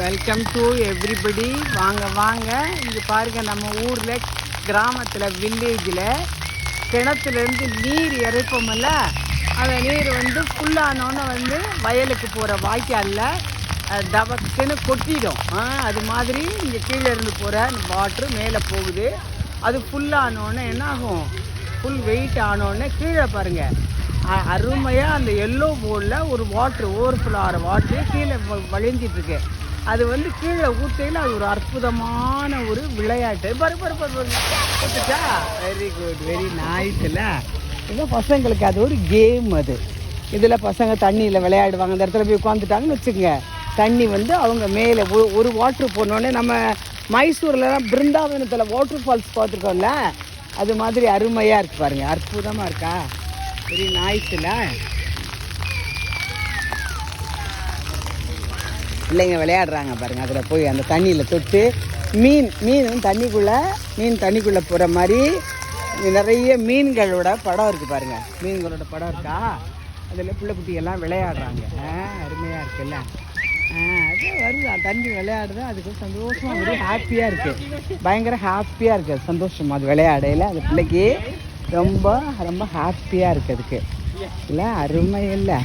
Welcome to everybody வாங்க வாங்க. இங்கே பாருங்க நம்ம ஊரில் கிராமத்தில் வில்லேஜில் கிணத்துலேருந்து நீர் இறைப்போமில்ல அந்த நீர் வந்து ஃபுல்லானோன்னு வந்து வயலுக்கு போகிற வாய்க்காலில் தவக்குன்னு கொட்டிடும். அது மாதிரி இங்கே கீழே இருந்து போகிற வாட்ரு மேலே போகுது. அது ஃபுல்லானோன்னு என்ன ஆகும் ஃபுல் வெயிட் ஆனோடனே கீழே பாருங்கள் அருமையாக அந்த எல்லோ போர்டில் ஒரு வாட்ரு ஓவர் ஃபுல்லாகிற வாட்ரு கீழே வழிஞ்சிட்ருக்கு அது வந்து கீழே ஊற்றையில் அது ஒரு அற்புதமான ஒரு விளையாட்டு. பரு பரு பரு பருச்சா வெரி குட் வெரி நைஸ் இல்லை? இது பசங்களுக்கு அது ஒரு கேம் அது. இதில் பசங்க தண்ணியில் விளையாடுவாங்க. அந்த இடத்துல போய் உட்காந்துட்டாங்கன்னு வச்சுக்கோங்க. தண்ணி வந்து அவங்க மேலே ஒரு ஒரு வாட்ரு போனோடனே நம்ம மைசூர்லலாம் பிருந்தாவனத்தில் வாட்டர் ஃபால்ஸ் பார்த்துருக்கோம்ல? அது மாதிரி அருமையாக இருக்கு பாருங்கள் அற்புதமாக இருக்கா? வெரி நாய்ஸில் பிள்ளைங்க விளையாடுறாங்க பாருங்கள் அதில் போய் அந்த தண்ணியில் தொட்டு மீன் மீன் தண்ணிக்குள்ளே மீன் தண்ணிக்குள்ளே போகிற மாதிரி நிறைய மீன்களோட படம் இருக்குது பாருங்கள் மீன்களோட படம் இருக்கா? அதில் பிள்ளை குட்டியெல்லாம் விளையாடுறாங்க. ஆ அருமையாக இருக்குல்ல. அது வருது? தண்ணி விளையாடுது? அதுக்கு சந்தோஷமாக வெரி ஹாப்பியாக இருக்குது பயங்கர ஹாப்பியாக இருக்குது சந்தோஷம் அது விளையாடையில். அந்த பிள்ளைக்கு ரொம்ப ரொம்ப ஹாப்பியாக இருக்குது அதுக்கு. இல்லை அருமை இல்லை.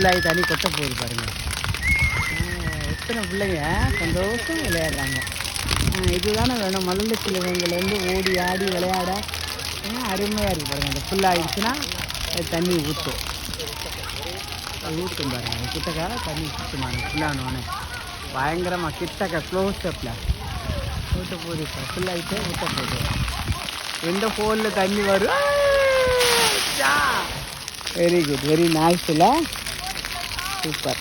ஃபுல்லாகி தண்ணி கொட்ட போகுது பாருங்கள் எத்தனை பிள்ளைங்க சந்தோஷம் விளையாடுறாங்க. இதுதானே வேணும். மலர்ந்த சிலுவைங்கள்லேருந்து ஓடி ஆடி விளையாட. அருமையாக இருக்குது பாருங்கள் அந்த ஃபுல்லாகிடுச்சுன்னா தண்ணி ஊற்றும் ஊற்றும் பாருங்கள் கிட்டக்கார தண்ணி ஊற்றுமாங்க ஃபுல்லானோன்னு பயங்கரமாக கிட்டக்க க்ளோஸ் அப்பில் ஊற்ற போகுது இப்போ. ஃபுல்லாகிட்டு ஊற்ற போகுது. எந்த ஹோலில் தண்ணி வரும்? வெரி குட் வெரி நைஸ் இல்லை சூப்பர்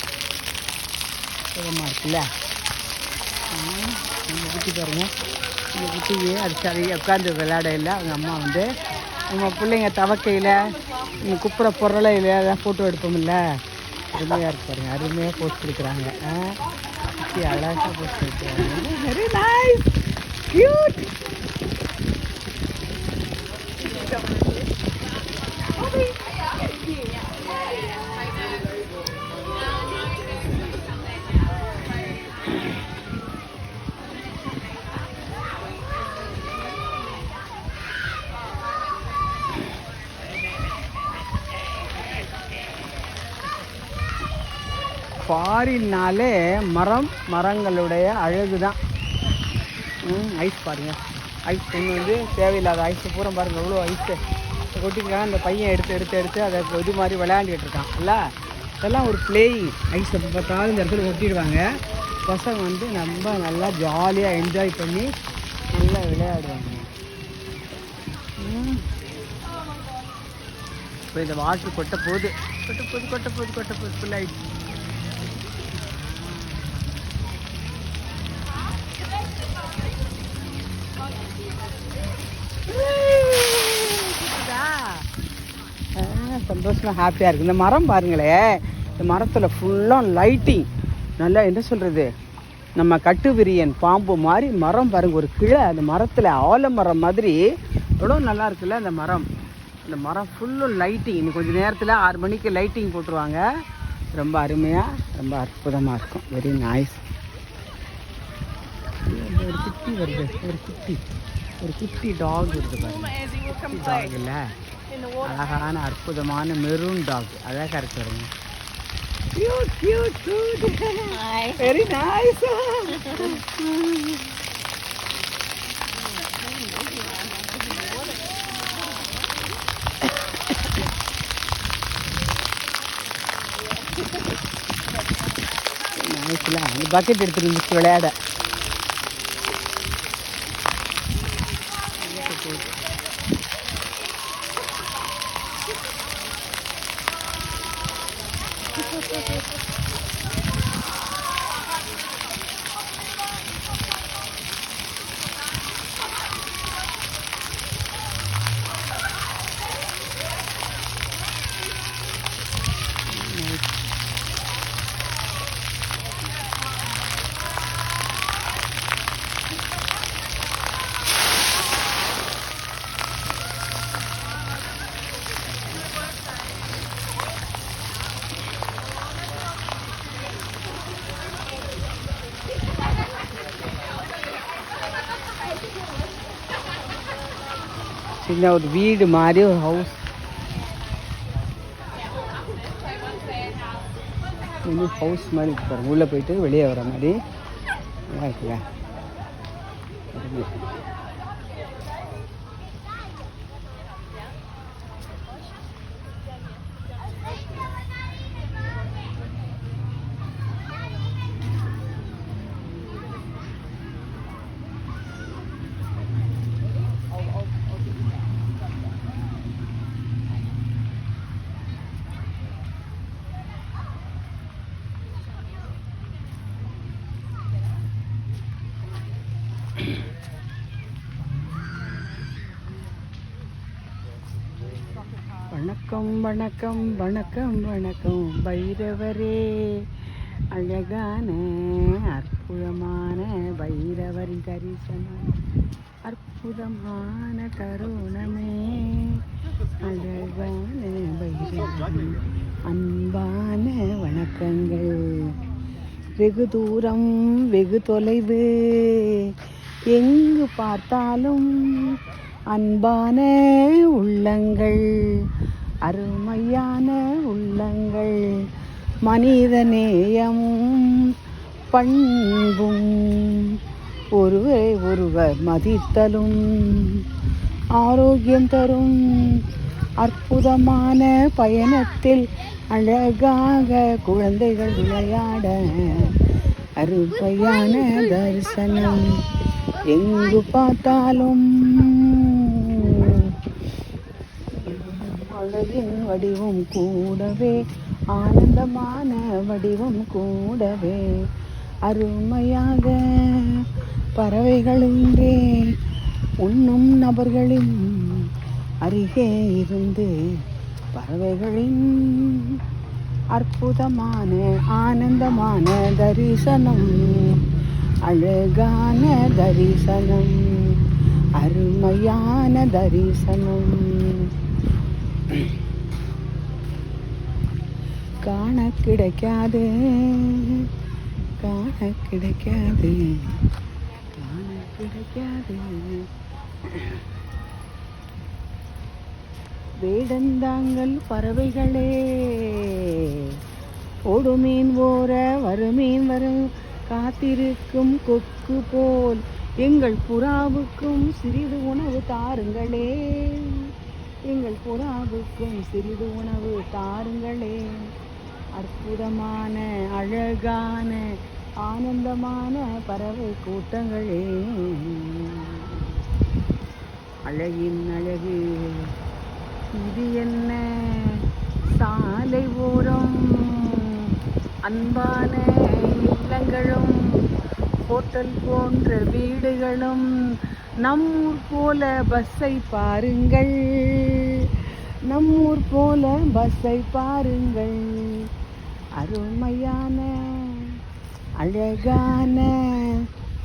சுகமாக இருக்குல்ல? நம்ம குட்டி பாருங்க. இந்த குட்டியே அது சரி உட்காந்து விளையாட இல்லை. அவங்க அம்மா வந்து நம்ம பிள்ளைங்க தவக்கையில் இந்த குப்புற பொருளையில் எல்லாம் ஃபோட்டோ எடுப்போம்ல அருமையாக இருக்கு பாருங்க. அருமையாக போஸ்ட் கொடுக்குறாங்க. ஆ குட்டி அழகாக போஸ்ட் கொடுக்குறாங்க. வெரி நைஸ் க்யூட் ஃபாரின்னாலே மரம் மரங்களுடைய அழகு தான் ஐஸ் பாருங்க. ஐஸ் ஒன்று வந்து தேவையில்லாத ஐஸ் பூரா பாருங்க எவ்வளோ ஐஸு கொட்டிருக்காங்க அந்த பையன் எடுத்து எடுத்து எடுத்து அதை இது மாதிரி விளையாண்டுட்டு இருக்கான். இல்ல இதெல்லாம் ஒரு பிளேயிங் ஐஸ் எப்போ பார்த்தாலும் இந்த இடத்துல கொட்டிடுவாங்க. பசங்க வந்து ரொம்ப நல்லா ஜாலியாக என்ஜாய் பண்ணி நல்லா விளையாடுவாங்க. இப்போ இந்த வாட்டர் கொட்ட போகுது. கொட்ட போகுது கொட்ட போகுது கொட்ட போகுது. ஃபுல்லாகிடுச்சு சந்தோஷமாக ஹாப்பியாக இருக்குது இந்த மரம் பாருங்களேன் இந்த மரத்தில் ஃபுல்லாக லைட்டிங் நல்லா என்ன சொல்கிறது நம்ம கட்டுவிரியன் பாம்பு மாதிரி மரம் பாருங்கள் ஒரு கிளை. அந்த மரத்தில் ஆலமரம் மாதிரி. எவ்வளோ நல்லா இருக்குல்ல அந்த மரம். அந்த மரம் ஃபுல்லும் லைட்டிங் இன்னும் கொஞ்சம் நேரத்தில் ஆறு மணிக்கு லைட்டிங் போட்டுருவாங்க. ரொம்ப அருமையாக ரொம்ப அற்புதமாக இருக்கும். வெரி நைஸ் ஒரு குட்டி வருது ஒரு குட்டி. ஒரு குட்டி டாக் பாருங்க. டாக் இல்லை. அழகான அற்புதமான மெரூன் டாக் அழகாக இருக்கு பாருங்க. Cute cute cute very nice நைஸ்ல அந்த பக்கெட் எடுத்துட்டு இருந்துச்சு விளையாட. சின்ன ஒரு வீடு மாதிரி ஒரு ஹவுஸ் வந்து ஹவுஸ் மாதிரி இருக்கு உள்ளே போயிட்டு வெளியே வர மாதிரி. நல்லா இருக்குல்ல அருமை. வணக்கம் வணக்கம் வணக்கம் வணக்கம். பைரவரே அழகான அற்புதமான பைரவரின் தரிசனம். அற்புதமான தருணமே. அழகான பைரவரே அன்பான வணக்கங்கள். வெகு தூரம் வெகு தொலைவு. எங்கு பார்த்தாலும் அன்பான உள்ளங்கள். மனிதநேயமும் பண்பும். ஒருவரை ஒருவர் மதித்தலும் ஆரோக்கியம் தரும். அற்புதமான பயணத்தில் அழகாக குழந்தைகள் விளையாட அருமையான தரிசனம். எங்கு பார்த்தாலும் அழகின் வடிவம் கூடவே ஆனந்தமான வடிவம் கூடவே அருமையாக பறவைகள் உண்ணும் நபர்களின் அருகே இருந்து பறவைகளின் அற்புதமான ஆனந்தமான தரிசனம் அழகான தரிசனம் அருமையான தரிசனம். காண கிடைக்காது. காண கிடைக்காது. காண கிடைக்காது. வேடந்தாங்கள் பறவைகளே ஓடுமீன் ஓர வருமீன் வரும் காத்திருக்கும் கொக்கு போல் எங்கள் புறாவுக்கும் சிறிது உணவு தாருங்களே. எங்கள் புறாவுக்கும் சிறிது உணவு தாருங்களே. அற்புதமான அழகான ஆனந்தமான பறவை கூட்டங்களே. அழகின் அழகு இது என்ன? சாலை ஓரம் அன்பான இல்லங்களும் ஹோட்டல் போன்ற வீடுகளும் நம்மூர் போல பஸ்ஸை பாருங்கள். நம்மூர் போல பஸ்ஸை பாருங்கள். அருமையான அழகான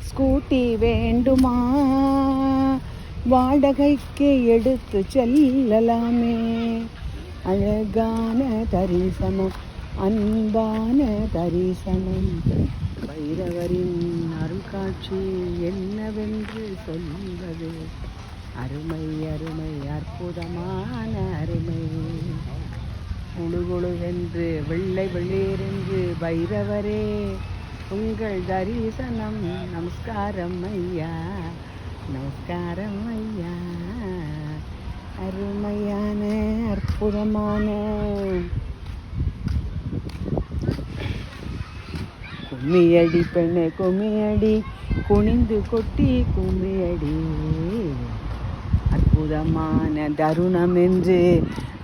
ஸ்கூட்டி வேண்டுமா? வாடகைக்கு எடுத்து செல்லலாமே. அழகான தரிசனம் அன்பான தரிசனம். பைரவரின் அருள்காட்சி என்னவென்று சொல்வது? அருமை அருமை அற்புதமான அருமை. குழுகுழுவென்று வெள்ளை வெளியேறென்று பைரவரே உங்கள் தரிசனம் நமஸ்காரம் ஐயா நமஸ்காரம் ஐயா. அருமையான அற்புதமான கும்மியடி பெண்ணே கும்மியடி குனிந்து கொட்டி கும்மியடி. அற்புதமான தருணம் என்று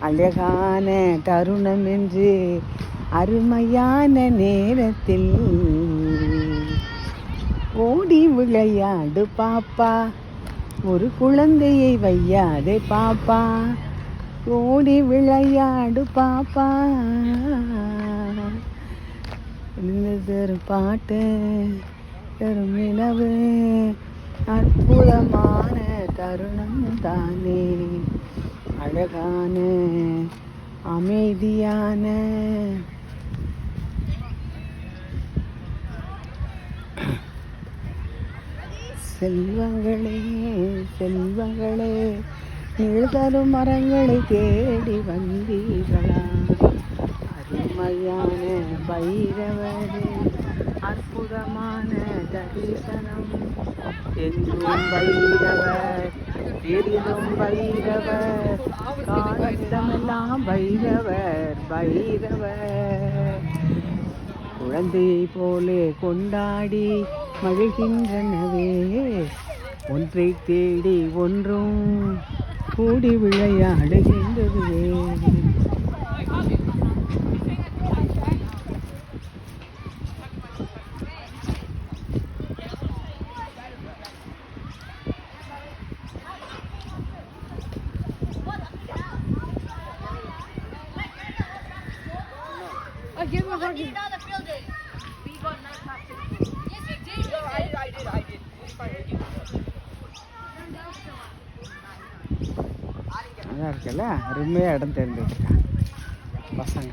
அழகான தருணம் என்று அருமையான நேரத்தில் ஓடி விளையாடு பாப்பா. ஒரு குழந்தையை வையாதே பாப்பா. ஓடி விளையாடு பாப்பா. இருந்தது தரும் பாட்டு தரும் அற்புதமான தருணம் தானே. அழகான அமைதியான. செல்வங்களே செல்வங்களே நிழலும் மரங்களை தேடி வந்தீர்களா? அருமையான பைரவரே. அற்புதமான தரிசனம். என்றும் வைரவர் பெரிதும் வைரவர் காலத்திடமெல்லாம் வைரவர் வைரவர். குழந்தையை போலே கொண்டாடி மகிழ்கின்றனவே. ஒன்றை தேடி ஒன்றும் கூடி விளையாடுகின்றதுவே. அருமையாக இடம் தேர்ந்தெடுத்துருக்காங்க. பசங்க.